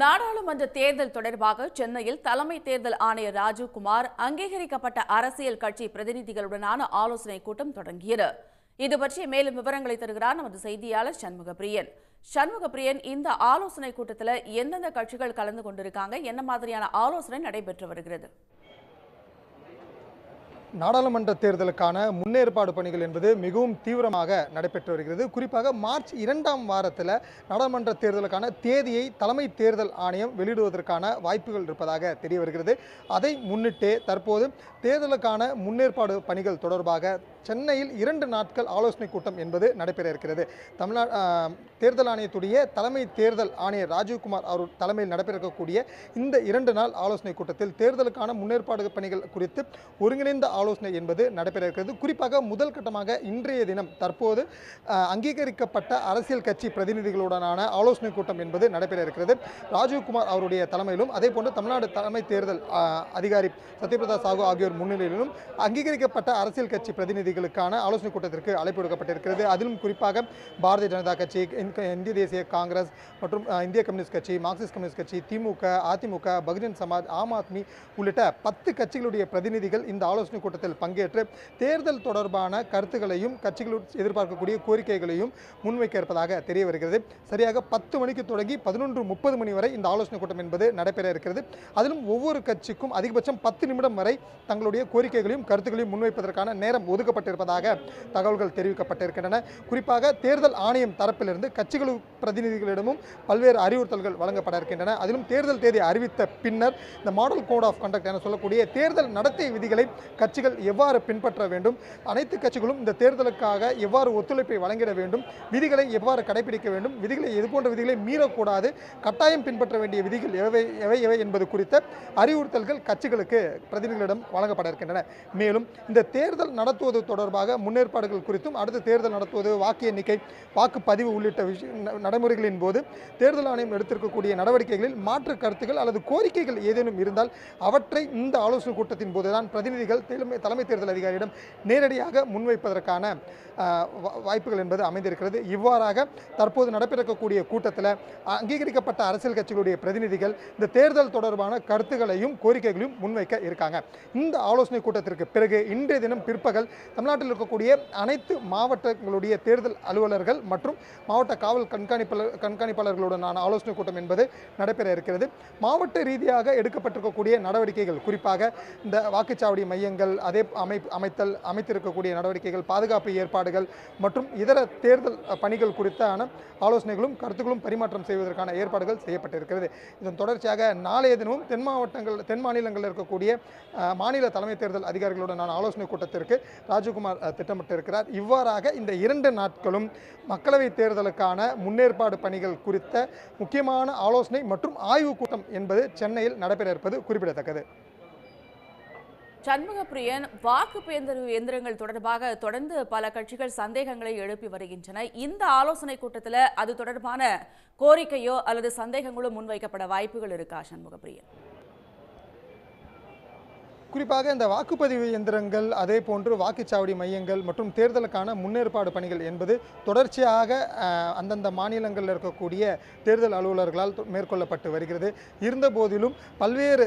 நாடாளுமன்ற தேர்தல் தொடர்பாக சென்னையில் தலைமை தேர்தல் ஆணையர் ராஜீவ்குமார் அங்கீகரிக்கப்பட்ட அரசியல் கட்சி பிரதிநிதிகளுடனான ஆலோசனைக் கூட்டம் தொடங்கியது. இது பற்றிய மேலும் விவரங்களை தருகிறார் நமது செய்தியாளர் சண்முகப்பிரியன். சண்முகப்பிரியன் இந்த ஆலோசனைக் கூட்டத்தில் எந்தெந்த கட்சிகள் கலந்து கொண்டிருக்காங்க? என்ன மாதிரியான ஆலோசனை நடைபெற்று வருகிறது? நாடாளுமன்ற தேர்தலுக்கான முன்னேற்பாடு பணிகள் என்பது மிகவும் தீவிரமாக நடைபெற்று வருகிறது. குறிப்பாக மார்ச் இரண்டாம் வாரத்தில் நாடாளுமன்ற தேர்தலுக்கான தேதியை தலைமை தேர்தல் ஆணையம் வெளியிடுவதற்கான வாய்ப்புகள் இருப்பதாக தெரிய வருகிறது. அதை முன்னிட்டே தற்போது தேர்தலுக்கான முன்னேற்பாடு பணிகள் தொடர்பாக சென்னையில் இரண்டு நாட்கள் ஆலோசனை கூட்டம் என்பது நடைபெற இருக்கிறது. தமிழ்நாடு தேர்தல் ஆணையத்துடைய தலைமை தேர்தல் ஆணையர் ராஜீவ்குமார் அவர் தலைமையில் நடைபெறக்கூடிய இந்த இரண்டு நாள் ஆலோசனை கூட்டத்தில் தேர்தலுக்கான முன்னேற்பாடு பணிகள் குறித்து ஒருங்கிணைந்த ஆலோசனை என்பது நடைபெற இருக்கிறது. குறிப்பாக முதல் கட்டமாக இன்றைய தினம் தற்போது அங்கீகரிக்கப்பட்ட அரசியல் கட்சி பிரதிநிதிகளுடனான ஆலோசனை கூட்டம் என்பது நடைபெற இருக்கிறது. ராஜீவ்குமார் அவருடைய தலைமையிலும் அதே போன்று தமிழ்நாடு தலைமை தேர்தல் அதிகாரி சத்யபிரதா சாகு ஆகியோர் முன்னிலையிலும் அங்கீகரிக்கப்பட்ட அரசியல் கட்சி பிரதிநிதிகள் கட்சிகளுக்கான ஆலோசனை கூட்டத்திற்கு அழைப்பு விடுக்கப்பட்டிருக்கிறது. அதிலும் குறிப்பாக பாரதிய ஜனதா கட்சி இந்திய- தேசிய காங்கிரஸ் மற்றும் இந்திய கம்யூனிஸ்ட் கட்சி மார்க்சிஸ்ட் கம்யூனிஸ்ட் கட்சி திமுக அதிமுக பகுஜன் சமாஜ் ஆம் ஆத்மி உள்ளிட்ட பத்து கட்சிகளுடைய பிரதிநிதிகள் இந்த ஆலோசனை கூட்டத்தில் பங்கேற்று தேர்தல் தொடர்பான கருத்துக்களையும் கட்சிகள் எதிர்பார்க்கக்கூடிய கோரிக்கைகளையும் முன்வைக்க இருப்பதாக தெரிய வருகிறது சரியாக பத்து மணிக்கு தொடங்கி பதினொன்று முப்பது மணி வரை இந்த ஆலோசனை கூட்டம் என்பது நடைபெற இருக்கிறது. அதிலும் ஒவ்வொரு கட்சிக்கும் அதிகபட்சம் பத்து நிமிடம் வரை தங்களுடைய கோரிக்கைகளையும் கருத்துக்களையும் முன்வைப்பதற்கான நேரம் ஒதுக்கப்பட்டிருப்பதாக தகவல்கள் தெரிவிக்கப்பட்டிருக்கின்றன. குறிப்பாக தேர்தல் ஆணையம் தரப்பிலிருந்து கட்சிகள் பிரதிநிதிகளிடமும் பல்வேறு அறிவுறுத்தல்கள் வழங்கப்பட இருக்கின்றன. அதிலும் தேர்தல் தேதி அறிவித்த பின்னர் இந்த மாடல் கோட் ஆஃப் கண்டக்ட் என சொல்லக்கூடிய தேர்தல் நடத்தை விதிகளை கட்சிகள் எவ்வாறு பின்பற்ற வேண்டும்? அனைத்து கட்சிகளும் இந்த தேர்தலுக்காக எவ்வாறு ஒத்துழைப்பை வழங்கிட வேண்டும்? விதிகளை எவ்வாறு கடைபிடிக்க வேண்டும்? விதிகளை இது போன்ற விதிகளை மீறக்கூடாது? கட்டாயம் பின்பற்ற வேண்டிய விதிகள் எவை? எவை? எவை? என்பது குறித்த அறிவுறுத்தல்கள் கட்சிகளுக்கு பிரதிநிதிகளிடம் வழங்கப்பட இருக்கின்றன. மேலும் இந்த தேர்தல் நடத்துவது தொடர்பாக முன்னேற்பாடுகள் குறித்தும் அடுத்து தேர்தல் நடத்துவது வாக்கு எண்ணிக்கை வாக்குப்பதிவு உள்ளிட்ட விஷய நடைமுறைகளின் போது தேர்தல் ஆணையம் எடுத்திருக்கக்கூடிய நடவடிக்கைகளில் மாற்று கருத்துக்கள் அல்லது கோரிக்கைகள் ஏதேனும் இருந்தால் அவற்றை இந்த ஆலோசனை கூட்டத்தின் போதுதான் பிரதிநிதிகள் தலைமை தலைமை தேர்தல் அதிகாரியிடம் நேரடியாக முன்வைப்பதற்கான வா- வாய்ப்புகள் என்பது அமைந்திருக்கிறது. இவ்வாறாக தற்போது நடைபெறக்கூடிய கூட்டத்தில் அங்கீகரிக்கப்பட்ட அரசியல் கட்சிகளுடைய பிரதிநிதிகள் இந்த தேர்தல் தொடர்பான கருத்துக்களையும் கோரிக்கைகளையும் முன்வைக்க இருக்காங்க. இந்த ஆலோசனை கூட்டத்திற்கு பிறகு இன்றைய தினம் பிற்பகல் தமிழ்நாட்டில் இருக்கக்கூடிய அனைத்து மாவட்டங்களுடைய தேர்தல் அலுவலர்கள் மற்றும் மாவட்ட காவல் கண்காணிப்பாளர் கண்காணிப்பாளர்களுடனான ஆலோசனை கூட்டம் என்பது நடைபெற இருக்கிறது. மாவட்ட ரீதியாக எடுக்கப்பட்டிருக்கக்கூடிய நடவடிக்கைகள் குறிப்பாக இந்த வாக்குச்சாவடி மையங்கள் அதே அமை அமைத்தல் அமைத்திருக்கக்கூடிய நடவடிக்கைகள் பாதுகாப்பு ஏற்பாடுகள் மற்றும் இதர தேர்தல் பணிகள் குறித்தான ஆலோசனைகளும் கருத்துக்களும் பரிமாற்றம் செய்வதற்கான ஏற்பாடுகள் செய்யப்பட்டிருக்கிறது. இதன் தொடர்ச்சியாக நாளைய தினமும் தென் மாவட்டங்கள் தென் மாநிலங்களில் இருக்கக்கூடிய மாநில தலைமை தேர்தல் அதிகாரிகளுடனான ஆலோசனை கூட்டத்திற்கு ராஜகுமார் திட்டமிட்டிருக்கிறார். இவ்வாறாக இந்த இரண்டு நாட்களும் மக்களவைத் தேர்தலுக்கான முன்னேற்பாடு பணிகள் குறித்த முக்கியமான ஆலோசனை மற்றும் ஆய்வுக் கூட்டம் என்பது சென்னையில் நடைபெற இருப்பது குறிப்பிடத்தக்கது. சண்முகப்பிரியன் வாக்கு பேந்தறிவு எந்திரங்கள் தொடர்பாக தொடர்ந்து பல கட்சிகள் சந்தேகங்களை எழுப்பி வருகின்றன. இந்த ஆலோசனை கூட்டத்தில் அது தொடர்பான கோரிக்கையோ அல்லது சந்தேகங்களோ முன்வைக்கப்பட வாய்ப்புகள் இருக்கா சண்முகப்பிரியன்? குறிப்பாக இந்த வாக்குப்பதிவு இயந்திரங்கள் அதே போன்று வாக்குச்சாவடி மையங்கள் மற்றும் தேர்தலுக்கான முன்னேற்பாடு பணிகள் என்பது தொடர்ச்சியாக அந்தந்த மாநிலங்களில் இருக்கக்கூடிய தேர்தல் அலுவலர்களால் மேற்கொள்ளப்பட்டு வருகிறது. இருந்தபோதிலும் பல்வேறு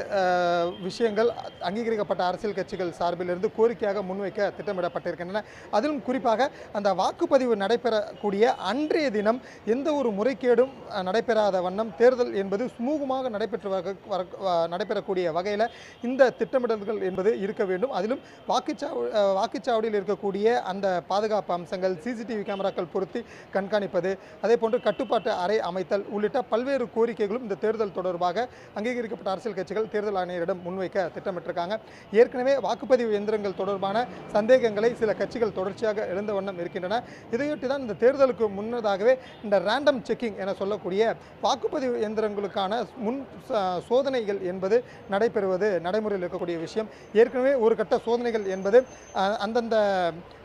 விஷயங்கள் அங்கீகரிக்கப்பட்ட அரசியல் கட்சிகள் சார்பிலிருந்து கோரிக்கையாக முன்வைக்க திட்டமிடப்பட்டிருக்கின்றன. அதிலும் குறிப்பாக அந்த வாக்குப்பதிவு நடைபெறக்கூடிய அன்றைய தினம் எந்த ஒரு முறைகேடும் நடைபெறாத வண்ணம் தேர்தல் என்பது சுமூகமாக நடைபெற்று வர வர- நடைபெறக்கூடிய வகையில் இந்த திட்டமிடல்கள் என்பது இருக்க வேண்டும். அதிலும் வாக்குச்சாவ வாக்குச்சாவடியில் இருக்கக்கூடிய அந்த பாதுகாப்பு அம்சங்கள் சிசிடிவி கேமராக்கள் பொருத்தி கண்காணிப்பது அதே போன்று கட்டுப்பாட்டு அறை அமைத்தல் உள்ளிட்ட பல்வேறு கோரிக்கைகளும் இந்த தேர்தல் தொடர்பாக அங்கீகரிக்கப்பட்ட அரசியல் கட்சிகள் தேர்தல் ஆணையரிடம் முன்வைக்க திட்டமிட்டிருக்காங்க. ஏற்கனவே வாக்குப்பதிவு எந்திரங்கள் தொடர்பான சந்தேகங்களை சில கட்சிகள் தொடர்ச்சியாக எழுந்த வண்ணம் இருக்கின்றன. இதையொட்டி தான் இந்த தேர்தலுக்கு முன்னதாகவே இந்த ரேண்டம் செக்கிங் என சொல்லக்கூடிய வாக்குப்பதிவு எந்திரங்களுக்கான முன் சோதனைகள் என்பது நடைபெறுவது நடைமுறையில் இருக்கக்கூடிய விஷயம். ஏற்கனவே ஒரு கட்ட சோதனைகள் என்பது அந்தந்த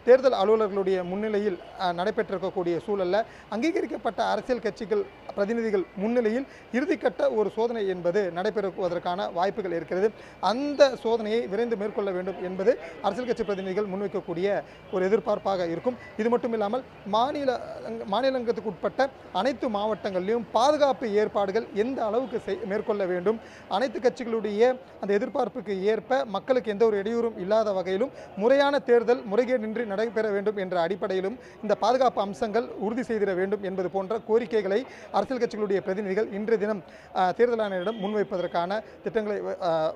தேர்தல் அலுவலர்களுடைய முன்னிலையில் நடைபெற்றிருக்கக்கூடிய சூழலில் அங்கீகரிக்கப்பட்ட அரசியல் கட்சிகள் பிரதிநிதிகள் முன்னிலையில் இறுதிக்கட்ட ஒரு சோதனை என்பது நடைபெறுவதற்கான வாய்ப்புகள் இருக்கிறது. அந்த சோதனையை விரைந்து மேற்கொள்ள வேண்டும் என்பது அரசியல் கட்சி பிரதிநிதிகள் முன்வைக்கக்கூடிய ஒரு எதிர்பார்ப்பாக இருக்கும். இது மட்டும் இல்லாமல் மாநில மாநிலங்களுக்கு உட்பட்ட அனைத்து மாவட்டங்களிலும் பாதுகாப்பு ஏற்பாடுகள் எந்த அளவுக்கு செய் மேற்கொள்ள வேண்டும் அனைத்து கட்சிகளுடைய அந்த எதிர்பார்ப்புக்கு ஏற்ப மக்களுக்கு எந்த ஒரு இடையூறும் இல்லாத வகையிலும் முறையான தேர்தல் முறைகேடின்றி நடைபெற வேண்டும் என்ற அடிப்படையிலும் இந்த பாதுகாப்பு அம்சங்கள் உறுதி செய்திட வேண்டும் என்பது போன்ற கோரிக்கைகளை அரசியல் கட்சிகளுடைய பிரதிநிதிகள் இன்றைய தினம் தேர்தல் ஆணையரிடம் முன்வைப்பதற்கான திட்டங்களை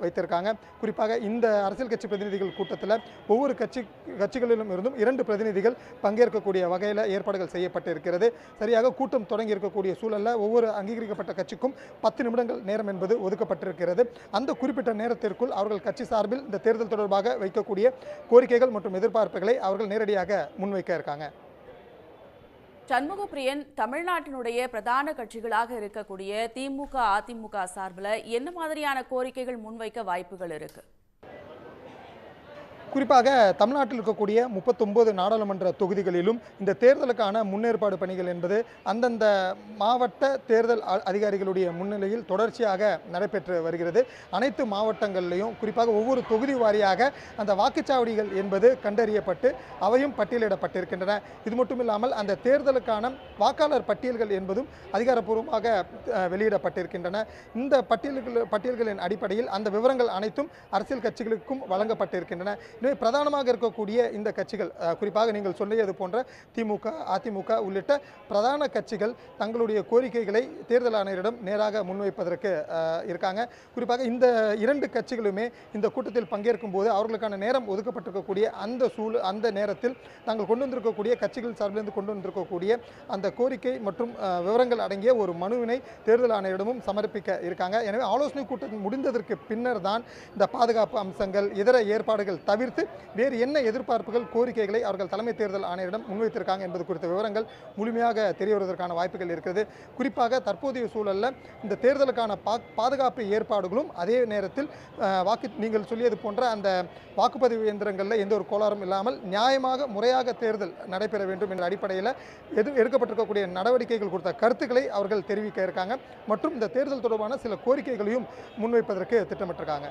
வைத்திருக்காங்க. குறிப்பாக இந்த அரசியல் கட்சி பிரதிநிதிகள் கூட்டத்தில் ஒவ்வொரு கட்சி கட்சிகளிலும் இருந்தும் இரண்டு பிரதிநிதிகள் பங்கேற்கக்கூடிய வகையில் ஏற்பாடுகள் செய்யப்பட்டிருக்கிறது. சரியாக கூட்டம் தொடங்கி இருக்கக்கூடிய சூழலில் ஒவ்வொரு அங்கீகரிக்கப்பட்ட கட்சிக்கும் பத்து நிமிடங்கள் நேரம் என்பது ஒதுக்கப்பட்டிருக்கிறது. அந்த குறிப்பிட்ட நேரத்திற்குள் அவர்கள் கட்சி சார்பில் இந்த தேர்தல் தொடர்பாக வைக்கக்கூடிய கோரிக்கைகள் மற்றும் எதிர்பார்ப்புகளை அவர்கள் நேரடியாக முன்வைக்க இருக்காங்க. சண்முகப்பிரியன் தமிழ்நாட்டினுடைய பிரதான கட்சிகளாக இருக்கக்கூடிய திமுக அதிமுக சார்பில் என்ன மாதிரியான கோரிக்கைகள் முன்வைக்க வாய்ப்புகள் இருக்கு? குறிப்பாக தமிழ்நாட்டில் இருக்கக்கூடிய முப்பத்தொன்பது நாடாளுமன்ற தொகுதிகளிலும் இந்த தேர்தலுக்கான முன்னேற்பாடு பணிகள் என்பது அந்தந்த மாவட்ட தேர்தல் அ- அதிகாரிகளுடைய முன்னிலையில் தொடர்ச்சியாக நடைபெற்று வருகிறது. அனைத்து மாவட்டங்களிலையும் குறிப்பாக ஒவ்வொரு தொகுதி வாரியாக அந்த வாக்குச்சாவடிகள் என்பது கண்டறியப்பட்டு அவையும் பட்டியலிடப்பட்டிருக்கின்றன. இது மட்டும் இல்லாமல் அந்த தேர்தலுக்கான வாக்காளர் பட்டியல்கள் என்பதும் அதிகாரப்பூர்வமாக வெளியிடப்பட்டிருக்கின்றன. இந்த பட்டியல்கள் பட்டியல்களின் அடிப்படையில் அந்த விவரங்கள் அனைத்தும் அரசியல் கட்சிகளுக்கும் வழங்கப்பட்டிருக்கின்றன. எனவே பிரதானமாக இருக்கக்கூடிய இந்த கட்சிகள் குறிப்பாக நீங்கள் சொல்லியது போன்ற திமுக அதிமுக உள்ளிட்ட பிரதான கட்சிகள் தங்களுடைய கோரிக்கைகளை தேர்தல் ஆணையரிடம் நேராக முன்வைப்பதற்கு இருக்காங்க. குறிப்பாக இந்த இரண்டு கட்சிகளுமே இந்த கூட்டத்தில் பங்கேற்கும் போது அவர்களுக்கான நேரம் ஒதுக்கப்பட்டிருக்கக்கூடிய அந்த சூழ் அந்த நேரத்தில் தாங்கள் கொண்டு வந்திருக்கக்கூடிய கட்சிகள் சார்பிலிருந்து கொண்டு வந்திருக்கக்கூடிய அந்த கோரிக்கை மற்றும் விவரங்கள் அடங்கிய ஒரு மனுவினை தேர்தல் ஆணையரிடமும் சமர்ப்பிக்க இருக்காங்க. எனவே ஆலோசனை கூட்டம் முடிந்ததற்கு பின்னர் தான் இந்த பாதுகாப்பு அம்சங்கள் இதர ஏற்பாடுகள் தவிர்த்து வேறு என்ன எதிர்பார்ப்புகள் கோரிக்கைகளை அவர்கள் தலைமை தேர்தல் ஆணையரிடம் முன்வைத்திருக்காங்க என்பது குறித்த விவரங்கள் முழுமையாக தெரிய வருவதற்கான வாய்ப்புகள் இருக்கிறது குறிப்பாக தற்போதைய சூழலில் இந்த தேர்தலுக்கான பா பாதுகாப்பு ஏற்பாடுகளும் அதே நேரத்தில் வாக்கு நீங்கள் சொல்லியது போன்ற அந்த வாக்குப்பதிவு இயந்திரங்களில் எந்த ஒரு கோளாறும் இல்லாமல் நியாயமாக முறையாக தேர்தல் நடைபெற வேண்டும் என்ற அடிப்படையில் எது எடுக்கப்பட்டிருக்கக்கூடிய நடவடிக்கைகள் குறித்த கருத்துக்களை அவர்கள் தெரிவிக்க இருக்காங்க. மற்றும் இந்த தேர்தல் தொடர்பான சில கோரிக்கைகளையும் முன்வைப்பதற்கு திட்டமிட்டிருக்காங்க.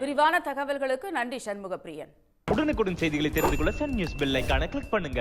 விரிவான தகவல்களுக்கு நன்றி சண்முகப்பிரியன். உடனுக்குடன் செய்திகளை தெரிந்து கொள்ள சன் நியூஸ் பெல் ஐக்கான கிளிக் பண்ணுங்க.